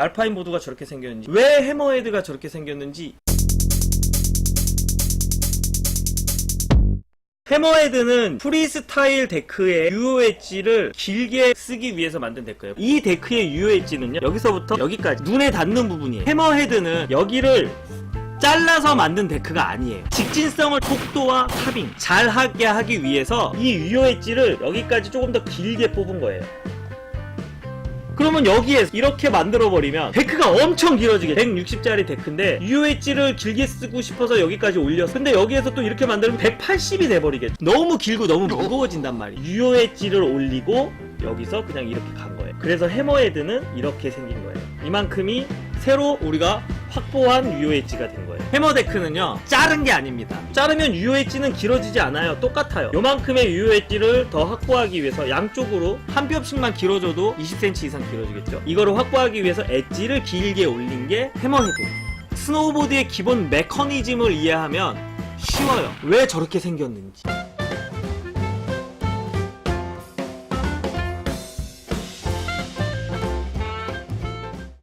알파인 보드가 저렇게 생겼는지 왜 해머헤드가 저렇게 생겼는지 해머헤드는 프리스타일 데크의 엣지를 길게 쓰기 위해서 만든 데크예요. 이 데크의 엣지는요. 여기서부터 여기까지 눈에 닿는 부분이에요. 해머헤드는 여기를 잘라서 만든 데크가 아니에요. 직진성을 속도와 타빙 잘하게 하기 위해서 이 엣지를 여기까지 조금 더 길게 뽑은 거예요. 그러면 여기에 이렇게 만들어버리면 데크가 엄청 길어지게 160짜리 데크인데 엣지를 길게 쓰고 싶어서 여기까지 올렸어 근데 여기에서 또 이렇게 만들면 180이 돼버리겠죠. 너무 길고 너무 무거워진단 말이에요. 엣지를 올리고 여기서 그냥 이렇게 간 거예요. 그래서 해머헤드는 이렇게 생긴 거예요. 이만큼이 새로 우리가 확보한 엣지가 된 거예요. 해머 데크는요 자른 게 아닙니다. 자르면 엣지는 길어지지 않아요. 똑같아요. 요만큼의 엣지를 더 확보하기 위해서 양쪽으로 한 뼘씩만 길어져도 20cm 이상 길어지겠죠? 이거를 확보하기 위해서 엣지를 길게 올린 게 해머 헤드. 스노우보드의 기본 메커니즘을 이해하면 쉬워요. 왜 저렇게 생겼는지